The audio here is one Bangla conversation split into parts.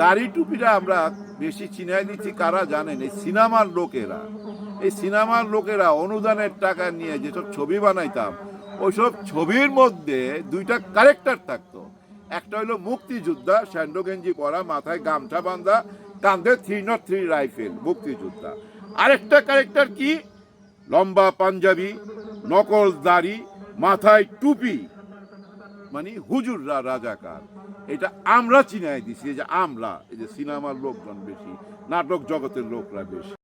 দাড়ি টুপিটা আমরা বেশি চিনাই দিচ্ছি, কারা জানেন এই সিনেমার লোকেরা, এই সিনেমার লোকেরা অনুদানের টাকা নিয়ে যেসব ছবি বানাইতাম, ওইসব ছবির মধ্যে দুইটা ক্যারেক্টার থাকতো। একটা হলো মুক্তিযোদ্ধা স্যান্ডো গেঞ্জি পরা, মাথায় গামছা বাঁধা, কাঁধে থ্রি নট থ্রি রাইফেল মুক্তিযোদ্ধা। আরেকটা ক্যারেক্টার কি? লম্বা পাঞ্জাবি, নকল দাড়ি, মাথায় টুপি। মানে হুজুররা রাজাকার। এটা আমরা চিনাই দিছি যে আমরা, এই যে সিনেমার লোকজন বেশি, নাটক জগতের লোকরা বেশি।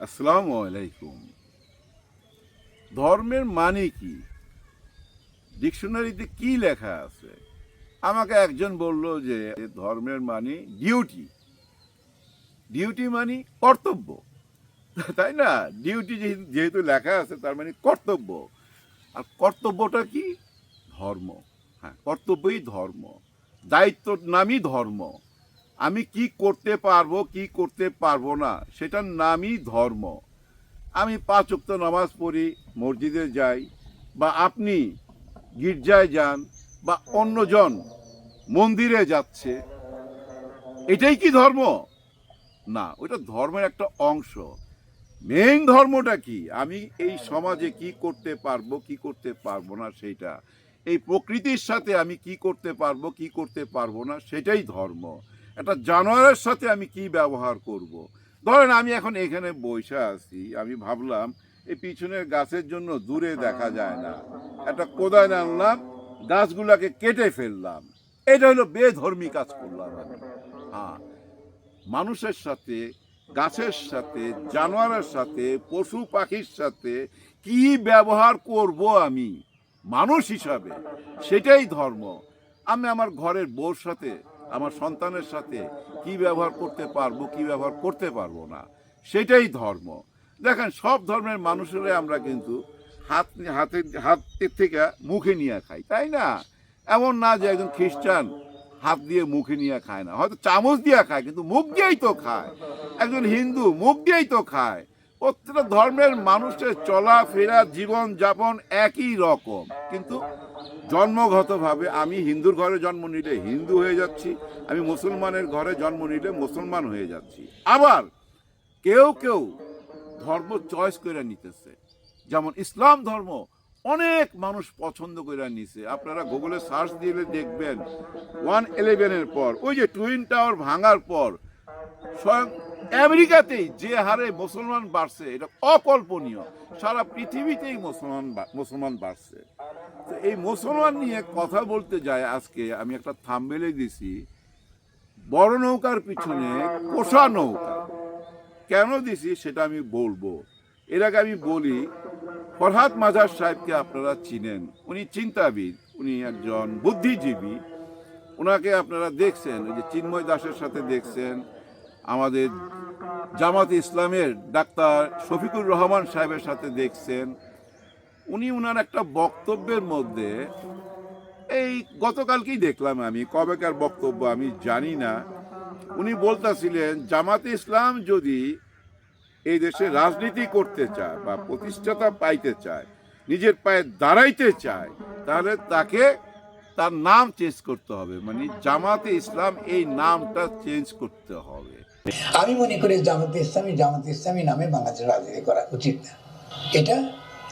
আসসালামু আলাইকুম। ধর্মের মানে কি? ডিকশনারিতে কি লেখা আছে? আমাকে একজন বলল যে ধর্মের মানে ডিউটি। ডিউটি মানে কর্তব্য। তাই না? ডিউটি যেহেতু লেখা আছে, তার মানে কর্তব্য। আর কর্তব্যটা কি? ধর্ম। হ্যাঁ কর্তব্যই ধর্ম। দায়িত্বর নামই ধর্ম। আমি কি করতে পারব, কি করতে পারব না, সেটার নামই ধর্ম। আমি পাঁচ ওয়াক্ত নামাজ পড়ি, মসজিদে যাই, বা আপনি গির্জায় যান, বা অন্যজন মন্দিরে যাচ্ছে। এটাই কি ধর্ম? না, ওটা ধর্মের একটা অংশ। মেইন ধর্মটা কি? আমি এই সমাজে কি করতে পারব, কি করতে পারব না সেটা এই প্রকৃতির সাথে আমি কি করতে পারব, কি করতে পারব না সেটাই ধর্ম। একটা জানোয়ারের সাথে আমি কি ব্যবহার করব। ধরেন আমি এখন এখানে বসে আছি, আমি ভাবলাম এই পিছনের গাছের জন্য দূরে দেখা যায় না। একটা কোদায় আনলাম, গাছগুলাকে কেটে ফেললাম। এটা হলো বেধর্মী কাজ করলাম আমি। হ্যাঁ মানুষের সাথে গাছের সাথে, জানোয়ারের সাথে, পশু পাখির সাথে কি ব্যবহার করব আমি? মানুষ হিসাবে। সেটাই ধর্ম। আমি আমার ঘরের বউর সাথে, আমার সন্তানের সাথে কি ব্যবহার করতে পারব, কি ব্যবহার করতে পারব না? সেটাই ধর্ম। দেখেন, সব ধর্মের মানুষেরাই আমরা কিন্তু হাত হাতে, হাতের থেকে মুখে নিয়ে খাই, তাই না? এমন না যে একজন খ্রিস্টান হাত দিয়ে মুখে নিয়ে খায় না। হয়তো চামচ দিয়ে খায়, কিন্তু মুখ দিয়েই তো খায়। একজন হিন্দু মুখ দিয়েই তো খায়। প্রত্যেকটা ধর্মের মানুষের চলাফেরা, জীবন যাপন একই রকম। কিন্তু জন্মগতভাবে আমি হিন্দুর ঘরে জন্ম নিলে হিন্দু হয়ে যাচ্ছি, আমি মুসলমানের ঘরে জন্ম নিলে মুসলমান হয়ে যাচ্ছি। আবার কেউ কেউ ধর্ম চয়েস করে নিতেছে। যেমন ইসলাম ধর্ম অনেক মানুষ পছন্দ করে নিছে। আপনারা গুগলে সার্চ দিলে দেখবেন ওয়ান ইলেভেনের পর, ওই যে টুইন টাওয়ার ভাঙার পর, স্বয়ং আমেরিকাতেই যে হারে মুসলমান বাড়ছে, এটা অকল্পনীয়। সারা পৃথিবীতেই মুসলমান মুসলমান বাড়ছে। তো এই মুসলমান নিয়ে কথা বলতে যায় আজকে, আমি একটা থামবেলে দিছি, বড় নৌকার পিছনে কোষা নৌকা। কেন দিছি সেটা আমি বলব। এর আগে আমি বলি ফরহাদ মাজার সাহেবকে আপনারা চিনেন। উনি চিন্তাবিদ, উনি একজন বুদ্ধিজীবী। ওনাকে আপনারা দেখছেন, ওই যে চিন্ময় দাসের সাথে দেখছেন, আমাদের জামাত ইসলামের ডাক্তার শফিকুর রহমান সাহেবের সাথে দেখছেন। উনি ওনার একটা বক্তব্যের মধ্যে, এই গতকালকেই দেখলাম আমি, কবেকার বক্তব্য আমি জানি না। উনি বলতেছিলেন, জামাত ইসলাম যদি এই দেশে রাজনীতি করতে চায় বা প্রতিষ্ঠাতা পাইতে চায়, নিজের পায়ে দাঁড়াইতে চায়, তাহলে তাকে তার নাম চেঞ্জ করতে হবে। মানে জামাতে ইসলাম এই নামটা চেঞ্জ করতে হবে। আমি মনে করি জামাতে ইসলামী জামাতে ইসলামী নামে বাংলাদেশে রাজনীতি করা উচিত না। এটা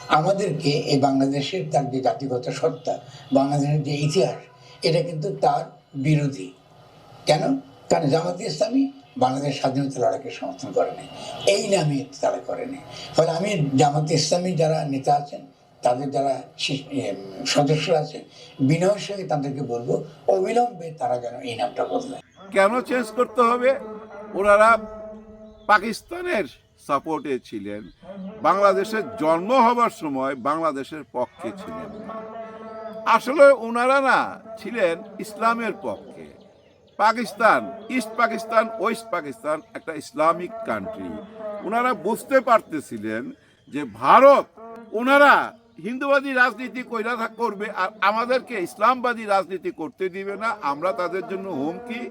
আমাদেরকে এই বাংলাদেশের তার যে জাতিগত সত্তা, বাংলাদেশের যে ইতিহাস, এটা কিন্তু তার বিরোধী। কেন? কারণ জামাতে ইসলামী বাংলাদেশ স্বাধীনতা লড়াইকে সমর্থন করেনি। এই নামে তারা করেনি। ফলে আমি জামাতে ইসলামী যারা নেতা আছেন, তাদের যারা সদস্য আছেন, বিনয়ের সঙ্গে তাদেরকে বলব, অবিলম্বে তারা যেন এই নামটা বদলায়। কেন চেঞ্জ করতে হবে? ওনারা পাকিস্তানের সাপোর্টে ছিলেন। বাংলাদেশের জন্ম হবার সময় বাংলাদেশের পক্ষে ছিলেন আসলে ওনারা না ছিলেন ইসলামের পক্ষে। পাকিস্তান, ইস্ট পাকিস্তান, ওয়েস্ট পাকিস্তান একটা ইসলামিক কান্ট্রি ওনারা বুঝতে পারতেছিলেন যে ভারত ওনারা হিন্দুবাদী রাজনীতি কইরা করবে আর আমাদেরকে ইসলামবাদী রাজনীতি করতে দিবে না। আমরা তাদের জন্য হুমকি।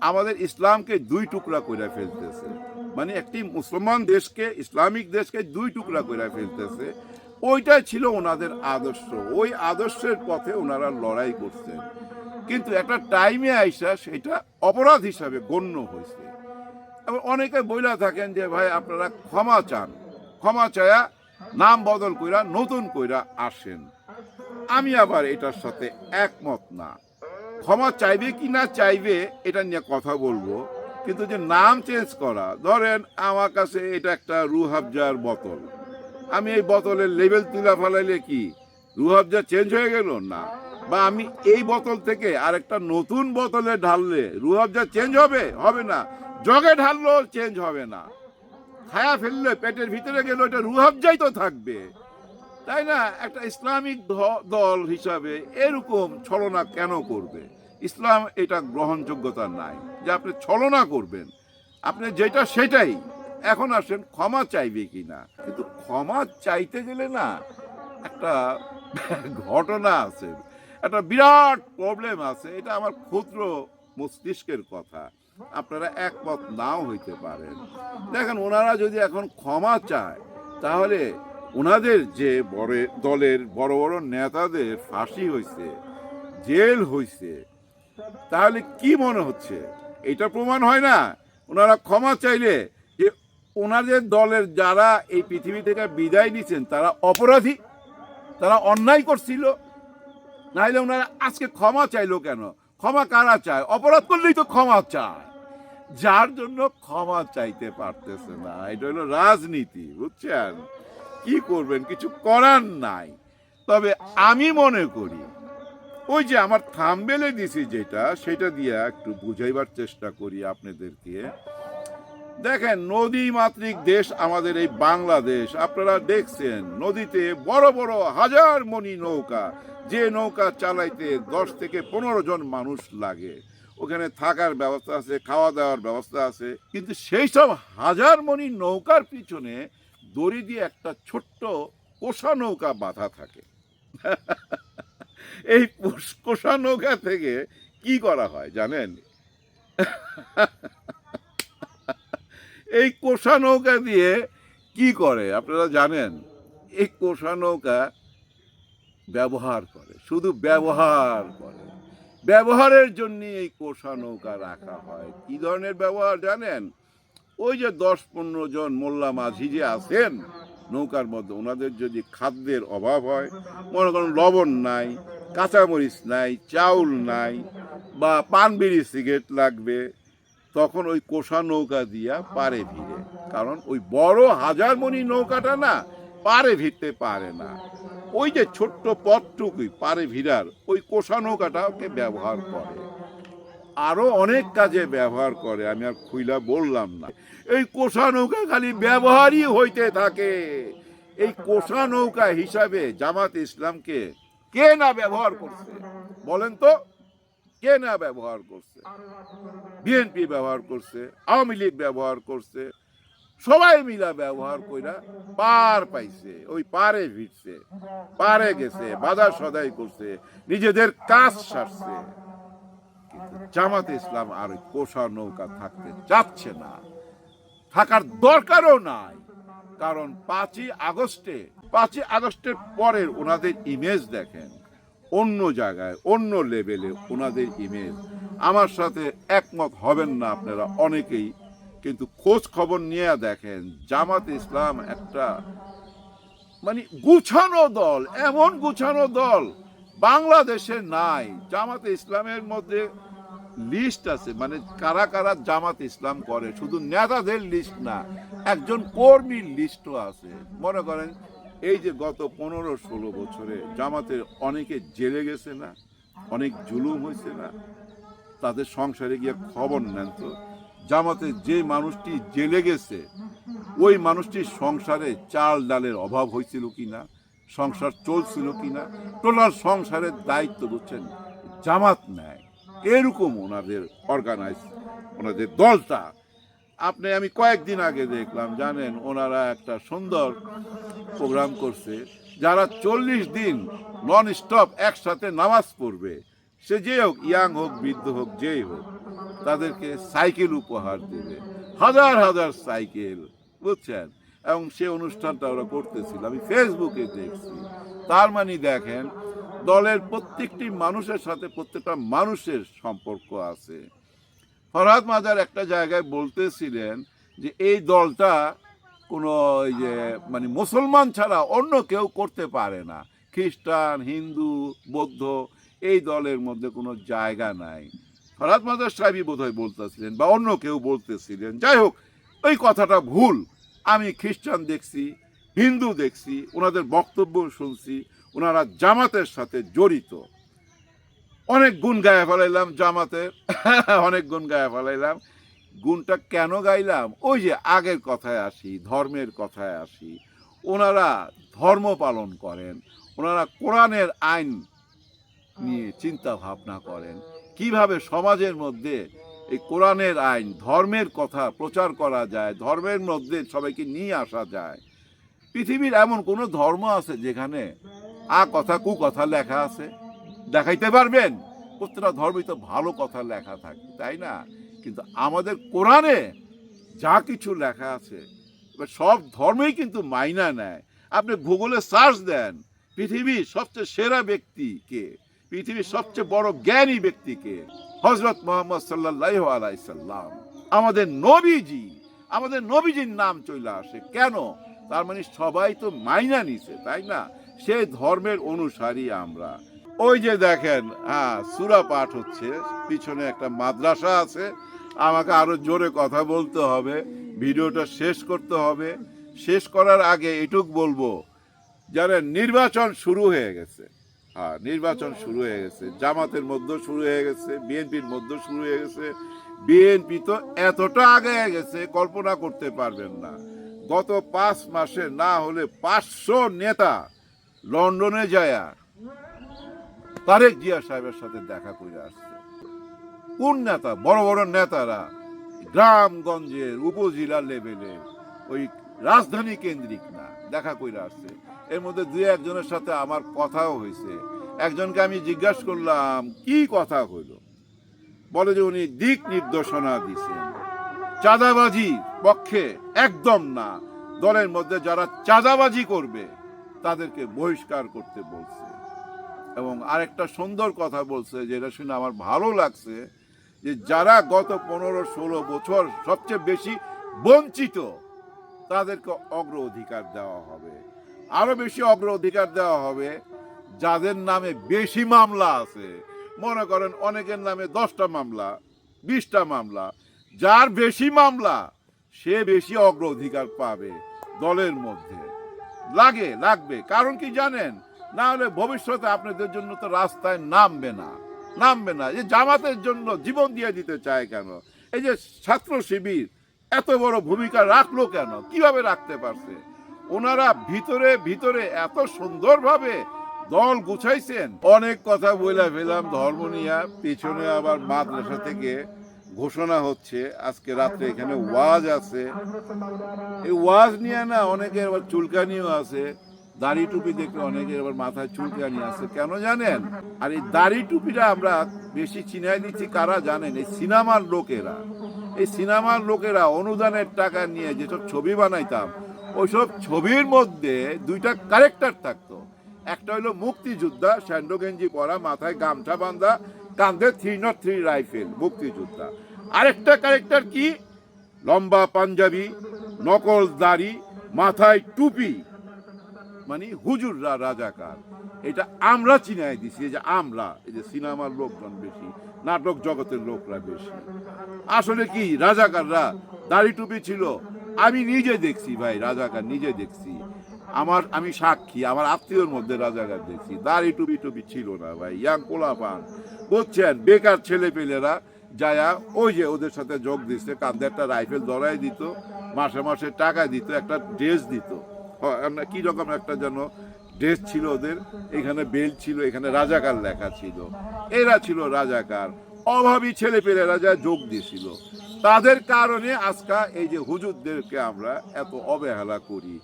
আমাদের ইসলামকে দুই টুকরা করে ফেলতেছে। মানে একটি মুসলমান দেশকে, ইসলামিক দেশকে দুই টুকরা করে ফেলতেছে। ওইটাই ছিল ওনাদের আদর্শ। ওই আদর্শের পথে ওনারা লড়াই করছেন। কিন্তু একটা টাইমে আইসা সেটা অপরাধ হিসাবে গণ্য হয়েছে এবং অনেকে বইলা থাকেন যে, ভাই, আপনারা ক্ষমা চান। ক্ষমা চায়া নাম বদল কইরা নতুন কইরা আসেন। আমি আবার এটার সাথে একমত না। ক্ষমা চাইবে কি না চাইবে এটা নিয়ে কথা বলব, কিন্তু যে নাম চেঞ্জ করা, ধরেন আমার কাছে এটা একটা রুহাবজার বোতল। আমি এই বোতলের লেভেল তুলা ফেলাইলে কি রুহাবজা চেঞ্জ হয়ে গেল? না। বা আমি এই বোতল থেকে আর একটা নতুন বোতলে ঢাললে রুহাবজা চেঞ্জ হবে হবে না। জগে ঢাললেও চেঞ্জ হবে না। খায়া ফেললে পেটের ভিতরে গেলে ওটা রুহাবজাই তো থাকবে। তাই না? একটা ইসলামিক দল হিসাবে এরকম ছলনা কেন করবে? ইসলাম এটা গ্রহণযোগ্যতা নাই। যে আপনি ছলনা করবেন, আপনি যেটা সেটাই। এখন আসেন, ক্ষমা চাইবে কি না কিন্তু ক্ষমা চাইতে গেলে না একটা ঘটনা আছে। একটা বিরাট প্রবলেম আছে। এটা আমার ক্ষুদ্র মস্তিষ্কের কথা। আপনারা একমত নাও হইতে পারেন। দেখেন, ওনারা যদি এখন ক্ষমা চায়, তাহলে ওনাদের যে বড় দলের বড় বড় নেতাদের ফাঁসি হয়েছে জেল হয়েছে তাহলে কি মনে হচ্ছে? এটা প্রমাণ হয় না। ওনারা ক্ষমা চাইলে যে ওনাদের দলের যারা এই পৃথিবী থেকে বিদায় নিছেন, তারা অপরাধী, তারা অন্যায় করছিল। নাহলে ওনারা আজকে ক্ষমা চাইলো কেন? ক্ষমা কারা চায়? অপরাধ করলেই তো ক্ষমা চায়। যার জন্য ক্ষমা চাইতে পারতেছে না। এটা হলো রাজনীতি, বুঝছেন? কি করবেন? কিছু করার নাই। তবে আমি মনে করি, ওই যে আমার থামবেলে দিছি যেটা, সেটা দিয়ে একটু বুঝাইবার চেষ্টা করি আপনাদেরকে। দেখেন নদী মাতৃক দেশ আমাদের এই বাংলাদেশ। আপনারা দেখছেন, নদীতে বড় বড় হাজার মণি নৌকা, যে নৌকা চালাইতে দশ থেকে পনেরো জন মানুষ লাগে। ওখানে থাকার ব্যবস্থা আছে, খাওয়া দাওয়ার ব্যবস্থা আছে, কিন্তু সেই সব হাজার মণি নৌকার পিছনে দড়ি দিয়ে একটা ছোট্ট কোষা নৌকা বাঁধা থাকে। এই কোষা নৌকা থেকে কি করা হয় জানেন? এই কোষা নৌকা দিয়ে কি করে? আপনারা জানেন, এই কোষা নৌকা ব্যবহার করে, শুধু ব্যবহার করে। ব্যবহারের জন্য এই কোষা নৌকা রাখা হয়। কি ধরনের ব্যবহার জানেন? ওই যে দশ পনেরো জন মোল্লা মাঝি যে আছেন নৌকার মধ্যে, ওনাদের যদি খাদ্যের অভাব হয়, মনে করেন লবণ নাই, কাঁচামরিচ নাই, চাউল নাই, বা পান বিড়ি সিগারেট লাগবে তখন ওই কোষা নৌকা দিয়া পারে ভিড়ে। কারণ ওই বড় হাজার মণি নৌকাটা না পারে ভিড়তে পারে না। ওই যে ছোট্ট পথটুকুই পারে ভিড়ার, ওই কোষা নৌকাটাকে ব্যবহার করে। আরও অনেক কাজে ব্যবহার করে, আমি আর খুইলা বললাম না। এই কোষা নৌকা খালি ব্যবহারই হইতে থাকে। এই কোষা নৌকা হিসাবে জামাত ইসলামকে কে না ব্যবহার করছে? বলেন তো। কে না ব্যবহার করছে। বিএনপি ব্যবহার করছে, আওয়ামী লীগ ব্যবহার করছে, সবাই মিলা ব্যবহার কইরা পার পাইছে, ওই পারে ভিড়ছে পারে গেছে বাজার সদাই করছে, নিজেদের কাজ সারছে। কিন্তু জামাত ইসলাম আর ওই কোষা নৌকা থাকতে চাচ্ছে না। থাকার দরকারও নাই, কারণ পাঁচই আগস্টে, পাঁচই আগস্টের পরের ওনাদের ইমেজ দেখেন। অন্য জায়গায়, অন্য লেভেলে ওনাদের ইমেজ আমার সাথে একমত হবেন না আপনারা অনেকেই, কিন্তু খোঁজ খবর নিয়ে দেখেন, জামাত ইসলাম একটা মানে গুছানো দল, এমন গুছানো দল। বাংলাদেশে নাই, জামাতে ইসলামের মধ্যে লিস্ট আছে মানে কারা কারা জামাত ইসলাম করে, শুধু নেতাদের লিস্ট না, একজন কর্মীর লিস্টও আছে। মনে করেন এই যে গত পনেরো ষোলো বছরে জামাতের অনেকে জেলে গেছে না, অনেক জুলুম হয়েছে না, তাদের সংসারে গিয়ে খবর নেন তো। জামাতে যে মানুষটি জেলে গেছে, ওই মানুষটির সংসারে চাল ডালের অভাব হয়েছিল কি না, সংসার চলছিল কি না, টোটাল সংসারের দায়িত্ব বুঝছেন জামাত নেয় এরকম ওনাদের অর্গানাইজ ওনাদের দলটা আপনি, আমি কয়েকদিন আগে দেখলাম, জানেন, ওনারা একটা সুন্দর প্রোগ্রাম করছে, যারা চল্লিশ দিন নন স্টপ একসাথে নামাজ পড়বে, সে যে হোক, ইয়াং হোক, বৃদ্ধ হোক, যেই হোক, তাদেরকে সাইকেল উপহার দেবে। হাজার হাজার সাইকেল, বুঝছেন? এবং সে অনুষ্ঠানটা ওরা করতেছিল। আমি ফেসবুকে দেখছি। তার মানে দেখেন, দলের প্রত্যেকটি মানুষের সাথে প্রত্যেকটা মানুষের সম্পর্ক আছে। ফরহাদ মাজার একটা জায়গায় বলতেছিলেন যে এই দলটা কোনো ওই যে মানে মুসলমান ছাড়া অন্য কেউ করতে পারে না। খ্রিস্টান, হিন্দু, বৌদ্ধ, এই দলের মধ্যে কোনো জায়গা নাই। ফরহাদ মাজার সাহেবই বোধহয় বলতেছিলেন বা অন্য কেউ বলতেছিলেন। যাই হোক, ওই কথাটা ভুল। আমি খ্রিস্টান দেখছি, হিন্দু দেখছি, ওনাদের বক্তব্য শুনছি, ওনারা জামাতের সাথে জড়িত। অনেক গুণ গায়ে ফেলাইলাম জামাতের অনেক গুণ গায়ে ফেলাইলাম। গুণটা কেন গাইলাম? ওই যে আগের কথায় আসি, ধর্মের কথায় আসি। ওনারা ধর্ম পালন করেন, ওনারা কোরআনের আইন নিয়ে চিন্তা ভাবনা করেন। কীভাবে সমাজের মধ্যে এই কোরআনের আইন, ধর্মের কথা প্রচার করা যায়, ধর্মের মধ্যে সবাইকে নিয়ে আসা যায়? পৃথিবীর এমন কোনো ধর্ম আছে যেখানে আ কথা কু কথা লেখা আছে? দেখাইতে পারবেন? প্রত্যেকটা ধর্মই তো ভালো কথা লেখা থাকে, তাই না? কিন্তু আমাদের কোরআনে যা কিছু লেখা আছে, এবার সব ধর্মই কিন্তু মাইনা নেয়। আপনি গুগলে সার্চ দেন, পৃথিবীর সবচেয়ে সেরা ব্যক্তি কে? পৃথিবীর সবচেয়ে বড় জ্ঞানী ব্যক্তিকে হজরত মোহাম্মদ সাল্লাহ আলাইসাল্লাম আমাদের নবীজি, আমাদের নবীজির নাম চলে আসে। কেন? তার মানে সবাই তো মাইনা নিছে, তাই না? সে ধর্মের অনুসারী আমরা। ওই যে দেখেন হ্যাঁ সুরা পাঠ হচ্ছে, পিছনে একটা মাদ্রাসা আছে, আমাকে আরও জোরে কথা বলতে হবে, ভিডিওটা শেষ করতে হবে। শেষ করার আগে এটুক বলব, যারা নির্বাচন শুরু হয়ে গেছে হ্যাঁ নির্বাচন শুরু হয়ে গেছে, জামাতের মধ্যে শুরু হয়ে গেছে, বিএনপির মধ্যে শুরু হয়ে গেছে, বিএনপি তো এতটা আগে গেছে, কল্পনা করতে পারবেন না। গত পাঁচ মাসে না হলে পাঁচশো নেতা লন্ডনে যায় তারেক জিয়া সাহেবের সাথে দেখা করে আসছে। কোন নেতা? বড় বড় নেতারা। গ্রামগঞ্জের উপজেলা লেভেলে ওই রাজধানী কেন্দ্রিক না, দেখা করে আসছে। এর মধ্যে দুই একজনের সাথে আমার কথাও হয়েছে। একজনকে আমি জিজ্ঞাসা করলাম, কি কথা হইল বলে যে উনি দিক নির্দেশনা দিছেন চাঁদাবাজির পক্ষে একদম না। দলের মধ্যে যারা চাঁদাবাজি করবে, তাদেরকে বহিষ্কার করতে বলছে। এবং আরেকটা সুন্দর কথা বলছে, যেটা শুনে আমার ভালো লাগছে, যে যারা গত পনেরো ষোলো বছর সবচেয়ে বেশি বঞ্চিত, তাদেরকে অগ্রাধিকার দেওয়া হবে। আরও বেশি অগ্রাধিকার দেওয়া হবে, যাদের নামে বেশি মামলা আছে। মনে করেন অনেকের নামে দশটা মামলা, বিশটা মামলা। যার বেশি মামলা, সে বেশি অগ্রাধিকার পাবে দলের মধ্যে। লাগে, লাগবে। কারণ কি জানেন? না হলে ভবিষ্যতে আপনাদের জন্য তো রাস্তায় নামবে না নামবে না। এই জামাতের জন্য জীবন দিয়ে দিতে চায় কেন? এই যে ছাত্র শিবির, এত বড় ভূমিকা রাখল কেন? কীভাবে রাখতে পারছে? ওনারা ভিতরে ভিতরে এত সুন্দরভাবে দল গুছাইছেন। অনেক কথা বলে ফেলাম, ধর্ম নিয়ে। পিছনে আবার মাদ্রাসা থেকে ঘোষণা হচ্ছে, আজকে রাত্রে এখানে ওয়াজ আছে। এই ওয়াজ নিয়ে না অনেকের আবার চুলকানিও আছে। দাড়ি টুপি দেখলে অনেকের আবার মাথায় চুলকানি আছে কেন জানেন? আর এই দাড়ি টুপিটা আমরা বেশি চিনাই দিচ্ছি কারা জানেন? এই সিনেমার লোকেরা। এই সিনেমার লোকেরা অনুদানের টাকা নিয়ে যেসব ছবি বানাইতাম, ওইসব ছবির মধ্যে দুইটা ক্যারেক্টার থাকতো। একটা হলো মুক্তিযোদ্ধা স্যান্ডো গেঞ্জি পরা, মাথায় গামছা বাঁধা, কাঁধে থ্রি নট থ্রি রাইফেল মুক্তিযোদ্ধা। আরেকটা ক্যারেক্টার কি? লম্বা পাঞ্জাবি, নকল দাড়ি, মাথায় টুপি। মানে হুজুররা রাজাকার। এটা আমরা চিনাই দিছি, এই যে আমরা, এই যে সিনেমার লোকজন বেশি, নাটক জগতের লোকরা বেশি। আসলে কি, রাজাকাররা দাড়ি টুপি ছিল, আমি নিজে দেখছি ভাই, রাজাকার নিজে দেখছি। আমার, আমি সাক্ষী, আমার আত্মীয়র মধ্যে রাজাকার দেখছি। দাড়ি টুপি টুপি ছিল না ভাই, ইয়াং পোলা পান বুঝছেন, বেকার ছেলে পেলেরা যায়া ওই যে ওদের সাথে যোগ দিচ্ছে কাঁধে একটা রাইফেল ধরাই দিত, মাসে মাসে টাকা দিত, একটা ড্রেস দিত। আমরা কি রকম একটা যেন ড্রেস ছিল ওদের, এখানে বেল্ট ছিল, এখানে রাজাকার লেখা ছিল। এরা ছিল রাজাকার। অভাবী ছেলে পেলেরা যা যোগ দিয়েছিল। তাদের কারণে আজকা এই যে হুজুরদেরকে আমরা এত অবহেলা করি।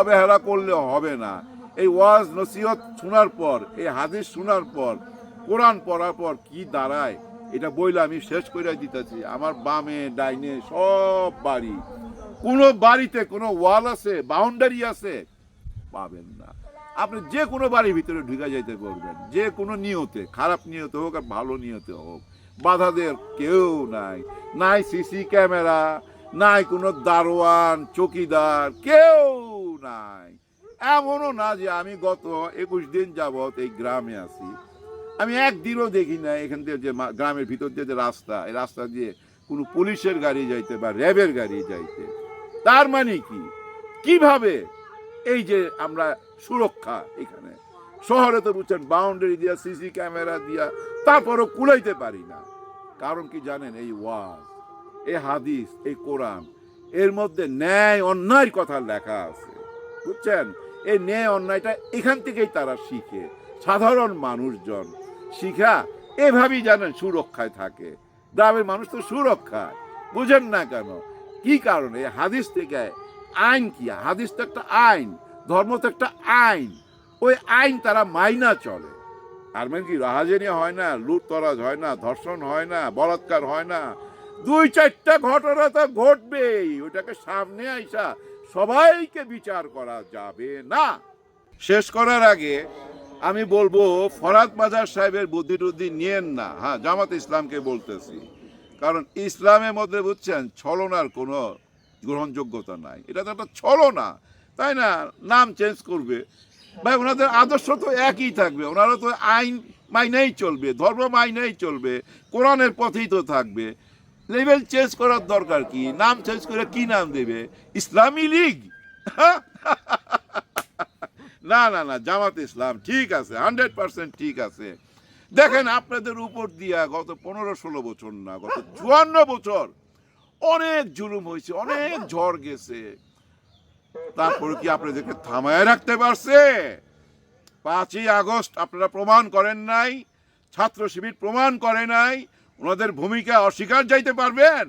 অবহেলা করলে হবে না। এই ওয়াজ নসিহত শোনার পর, এই হাদিস শোনার পর, কোরআন পড়ার পর কি দাঁড়ায়, এটা বইলে আমি শেষ করে দিতেছি। আমার বামে, ডাইনে সব বাড়ি। কোনো বাড়িতে কোনো ওয়াল আছে, বাউন্ডারি আছে, পাবেন না। আপনি যে কোনো বাড়ির ভিতরে ঢুকে যাইতে পারবেন। যে কোনো নিয়তে, খারাপ নিয়তে হোক আর ভালো নিয়তে হোক। বাধা দেওয়ার কেউ নাই। নাই সিসি ক্যামেরা, নাই কোনো দারোয়ান, চকিদার, কেউ নাই। এমনও না যে আমি গত একুশ দিন যাবৎ এই গ্রামে আছি। আমি একদিনও দেখি না এখান থেকে যে গ্রামের ভিতর দিয়ে যে রাস্তা, এই রাস্তা দিয়ে কোনো পুলিশের গাড়ি যাইতে বা র্যাবের গাড়ি যাইতে। তার মানে কি? কীভাবে এই যে আমরা সুরক্ষা এখানে? শহরে তো বুঝছেন বাউন্ডারি দিয়া সিসি ক্যামেরা দিয়া, তারপরও কুলাইতে পারি না। কারণ কি জানেন, এই ওয়াজ এই হাদিস, এই কোরআন, এর মধ্যে ন্যায় অন্যায়ের কথা লেখা আছে। বুঝছেন? এই ন্যায় অন্যায়টা এখান থেকেই তারা শিখে। সাধারণ মানুষজন শিখা, এভাবেই জানেন সুরক্ষায় থাকে। গ্রামের মানুষ তো সুরক্ষায়। বুঝেন না কেন? কি কারণে? হাদিস থেকে আইন কি? হাদিস তো একটা আইন, ধর্ম তো একটা আইন। ওই আইন তারা মাইনা চলে। আর মানে কি, রাহাজানি হয় না, লুটতরাজ হয় না, ধর্ষণ হয় না, বলাৎকার হয় না। দুই চারটা ঘটনা তো ঘটবেই ওটাকে সামনে আইসা সবাইকে বিচার করা যাবে না। শেষ করার আগে আমি বলব, ফরাদ মাজার সাহেবের বুদ্ধি টুদ্ধি নিয়েন না। হ্যাঁ জামাত ইসলামকে বলতেছি। কারণ ইসলামের মধ্যে বুঝছেন, ছলনার কোনো গ্রহণযোগ্যতা নাই। এটা তো একটা ছলনা, তাই না? নাম চেঞ্জ করবে। ভাই, ওনাদের আদর্শ তো একই থাকবে ওনারা তো আইন মাইনেই চলবে, ধর্ম মাইনেই চলবে, কোরআনের পথেই তো থাকবে। লেভেল চেঞ্জ করার দরকার কি? নাম চেঞ্জ করে কি নাম দেবে? ইসলামী লীগ? না না না, জামাত ইসলাম ঠিক আছে হান্ড্রেড পার্সেন্ট ঠিক আছে। দেখেন আপনাদের উপর দিয়া গত পনেরো ষোলো বছর না, গত চুয়ান্ন বছর অনেক জুলুম হয়েছে, অনেক ঝড় গেছে। তারপরে কি আপনাদেরকে থামায় রাখতে পারছে? পাঁচই আগস্ট আপনারা প্রমাণ করেন নাই, ছাত্র শিবির প্রমাণ করে নাই, ওনাদের ভূমিকা অস্বীকার যাইতে পারবেন?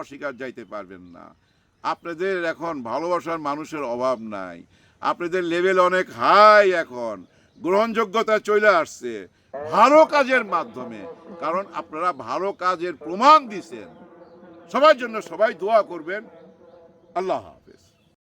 অস্বীকার যাইতে পারবেন না। আপনাদের এখন ভালোবাসার মানুষের অভাব নাই, আপনাদের লেভেল অনেক হাই এখন। গ্রহণযোগ্যতা চলে আসছে। ভালো কাজের মাধ্যমে। কারণ আপনারা ভালো কাজের প্রমাণ দিচ্ছেন সবার জন্য সবাই দোয়া করবেন। আল্লাহ